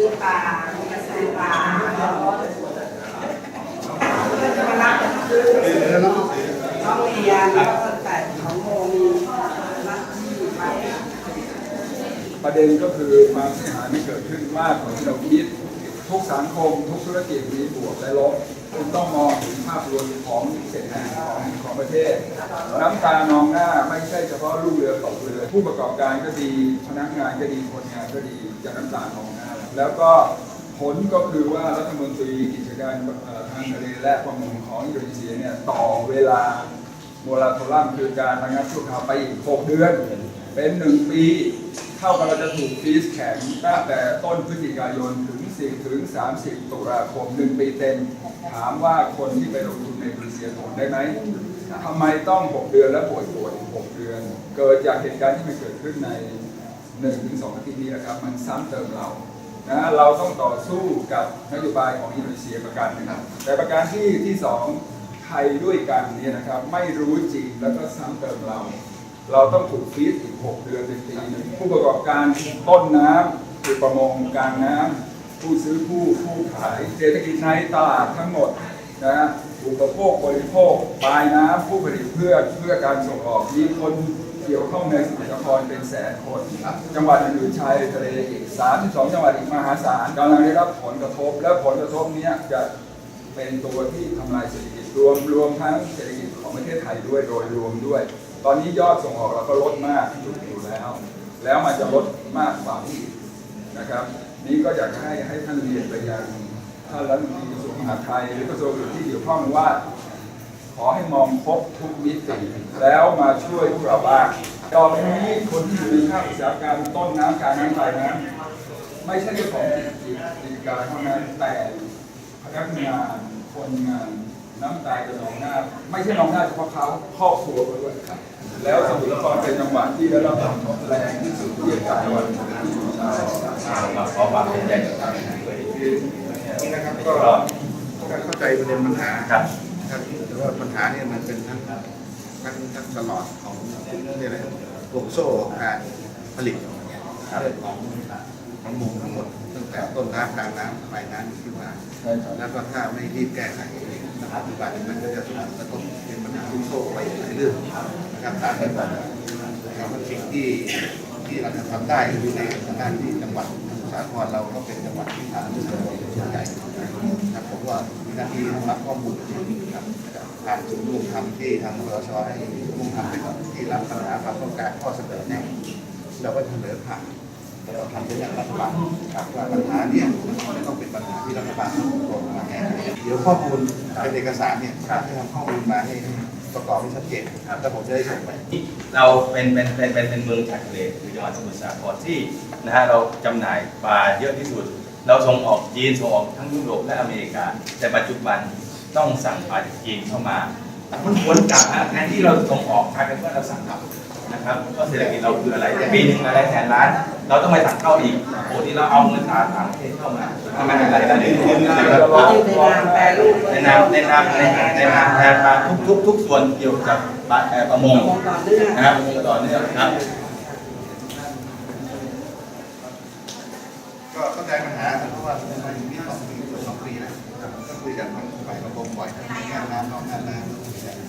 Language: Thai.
ซื้อปลามาซื้อปลาแล้วก็จะมารับซื้อน้องเรียนแล้วก็แต่ของโมมีหน้าที่ไปประเด็นก็คือความเสียหายไม่เกิดขึ้นมากกว่าที่เราคิดทุกสังคมทุกธุรกิจมีบวกและลบคุณต้องมองถึงภาพรวมของเศรษฐกิจของของประเทศ น้ำตานองหน้าไม่ใช่เฉพาะลูกเรือตกเรือ ผู้ประกอบการก็ดีพนักงานก็ดีคนงานก็ดีจะน้ำตานองหน้า แล้วก็ผลก็คือว่ารัฐมนตรีกิจการทางทะเลและประมงของอินโดนีเซียเนี่ยต่อเวลาโมราโทรัมคือการระงับชั่วคราวไปอีก 6 เดือน เป็น1ปีเท่ากับเราจะถูกฟรีซแข็งตั้งแต่ต้นพฤศจิกายนถึง10ถึง 30 ตุลาคม1ปีเต็ม ถามว่าคนที่ไปลงทุนในอินโดนีเซียทนได้ไหมทำไมต้อง 6 เดือนและป่วยป่วยอีก6เดือน เกิดจากเหตุการณ์ที่มันเกิดขึ้นใน 1-2ถึงอาทิตย์นี้นะครับมันซ้ำเติมเรา นะเราต้องต่อสู้กับนโยบายของอินโดนีเซียประการหนึงแต่ประการที่ที่สองไทยด้วยกันเนี่ยนะครับไม่รู้จริงแล้วก็ซ้ำเติมเรา เราต้องถูกฟีดอีก 6 เดือนเป็นปีหนึ่งผู้ประกอบการต้นน้ำคือประมงกลางน้ำผู้ซื้อผู้ผู้ขายเศรษฐกิจในตลาดทั้งหมด นะฮะอุปโภคบริโภคปลายน้ำผู้ผลิตเพื่อเพื่อการส่งออกมีคนเกี่ยวข้องในสมุทรสาครเป็นแสนคน จังหวัดอื่นๆชายทะเลอีก32 จังหวัดอีกมหาศาลกำลังได้รับผลกระทบ และผลกระทบนี้จะเป็นตัวที่ทำลายเศรษฐกิจรวมรวมทั้งเศรษฐกิจของประเทศไทยด้วยโดยรวมด้วย ตอนนี้ยอดส่งออกเราก็ลดมากอยู่แล้ว แล้วมันจะลดมากกว่านี้นะครับ นี่ก็อยากให้ให้ท่านเรียนไปยัง ท่านรัฐมนตรีกระทรวงมหาดไทยหรือกระทรวงอื่นที่เกี่ยวข้องว่า ขอให้มองครบทุกมิติแล้วมาช่วยพวกเราบ้างต่อไปนี้คนที่อยู่ในภาคอุตสาหกรรมต้นน้ำการน้ำปลายน้ำไม่ใช่เจ้าของกิจกิจการเท่านั้นแต่พนักงานคนงานน้ำตาจะนองหน้า ไม่ใช่นองหน้าเฉพาะเขาครอบครัวเขาด้วยครับแล้วสมุทรสาครเป็นจังหวัดที่ได้รับผลกระทบแรงที่สุดที่จากจังหวัดที่อยู่ชามาขอความเป็นใจจากทางด้วยนี่นะครับ ก็เข้าใจประเด็นปัญหาครับครับแต่ว่าปัญหาเนี่ยมันเป็นทั้งทั้งทั้งตลอดของนี่อะไรวงโซ่การผลิตเรื่องของของมุงทั้งหมดตั้งแต่ต้นน้ำกลางน้ำปลายน้ำขึ้นมาใช่ครับแล้วก็ถ้าไม่รีบแก้ไขนะครับปัจจุบันมันก็จะส่งกระทบเป็นปัญหาลูกโซ่ไปหลายเรื่องนะครับตามที่นะครับสิ่งที่ที่เราจะทำได้คือในทางด้านที่จังหวัดสมุทรสาครเราก็เป็นจังหวัดที่ท ที่รับข้อมูลนะครับผ่านศูนย์รวมธรรมที่ทางรชให้ร่วมทำเป็นที่รับปัญหาความต้องการข้อเสนอแนะเราก็เสนอผ่านเราทำเป็นอย่างรัฐบาลครับว่าปัญหาเนี่ยมันต้องเป็นปัญหาที่รัฐบาลต้องตรงมาแก้เดี๋ยวข้อมูลเป็นเอกสารเนี่ยจะทำข้อมูลมาให้ประกอบให้ชัดเจนครับแล้วผมจะได้ส่งไปเราเป็นเป็นเป็นเป็นเป็นเมืองชายทะเลคือจังหวัดสมุทรสาครที่นะฮะเราจำหน่ายปลาเยอะที่สุด เราส่งออกจีนส่งออกทั้งยุโรปและอเมริกา แต่ปัจจุบันต้องสั่งปลาจากจีนเข้ามามันวนกลับฮะแทนที่เราส่งออกกลายเป็นว่าเราสั่งกลับนะครับก็เศรษฐกิจเราคืออะไรปีหนึงอะไรแสนล้าน เราต้องไปสั่งเข้าอีกโอ้ที่เราเอาเงินตราต่างประเทศเข้ามาทำไมอะไรกันเนี่ยที่ในนามแปรรูปในนามในนามในในนามแทนมาทุกทุกทุกส่วนเกี่ยวกับปลาเอ่อประมงมองต่อเนื่องนะครับประมงต่อเนื่องครับ ก็เข้า ใจปัญหาเพราะว่ามันอยู่นี่สองปีสองปีแล้วก็คุยกันทั้งฝ่ายระบบบ่อยทั้งงานน้ำนอกงานน้ำ